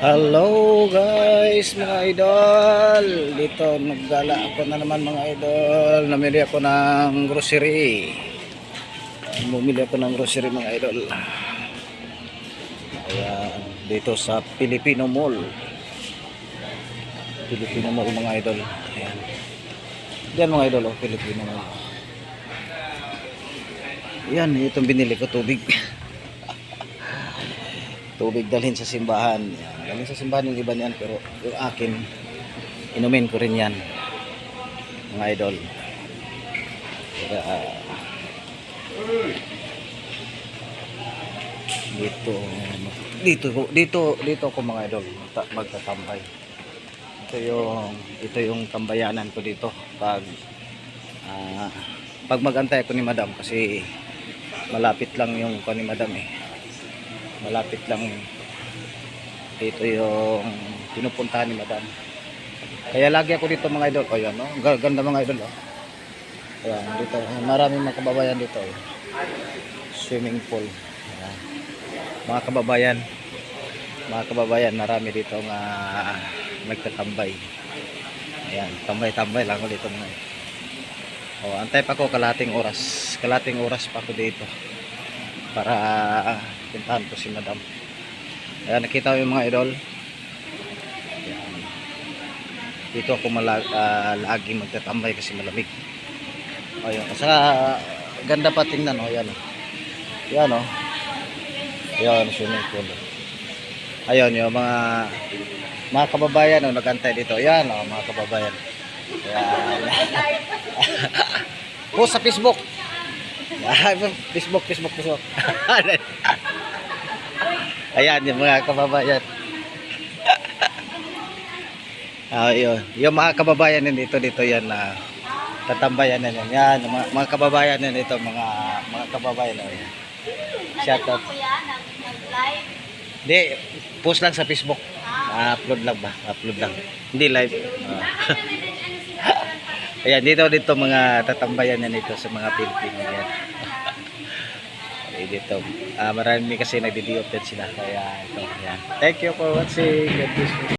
Hello guys mga idol. Dito naggala ako na naman mga idol. Namili ako ng grocery. Bumili ako ng grocery mga idol. Ayan Dito sa Filipino Mall. Filipino Mall mga idol. Ayan. Diyan mga idol oh, Filipino Mall. Yan itong binili ko tubig tubig dalhin sa simbahan. Yan. Dalhin sa simbahan yung iba niyan pero yung akin inumin ko rin yan mga idol. Kaya ah, dito dito dito dito ako mga idol magta- magtatambay. Ito yung ito yung tambayanan ko dito pag ah, pag magantay ako ni madam kasi malapit lang yung ko ni madam eh malapit lang dito yung pinupuntahan ni madam kaya lagi ako dito mga idol o yan no? Ga- ganda mga idol oh. Ayan, dito maraming mga kababayan dito oh. swimming pool Ayan. mga kababayan mga kababayan marami dito nga nagtatambay ayan tambay-tambay lang ako dito mga idol. oh, antay pa ko kalating oras kalating oras pa ako dito para puntahan ko si madam. Ayan nakita mo yung mga idol. Ayan. dito ako mala, ah, lagi magtatambay kasi malamig. Ayun sa ganda pa tingnan oh, ayan oh. ayan oh. Ayan swimming pool. Ayun yung mga mga kababayan oh, nagantay dito. Ayan oh, mga kababayan. Ayan. Post sa facebook. Facebook, Facebook, Facebook. Ayan, yung mga kababayan. Ah, yun. Yung mga kababayan din dito, dito yan na tatambayan na yan. Mga, mga kababayan din dito, mga mga kababayan. Oh, yan. Shout out. Hindi, post lang sa Facebook. upload lang ba? Upload lang. Hindi live. Ah. Ayan, dito dito mga tatambayan yan dito sa mga Pilipino yan. Dito. Ah, marami kasi nagdi-diop din sila. Kaya ito, ayan. Thank you for watching. God bless.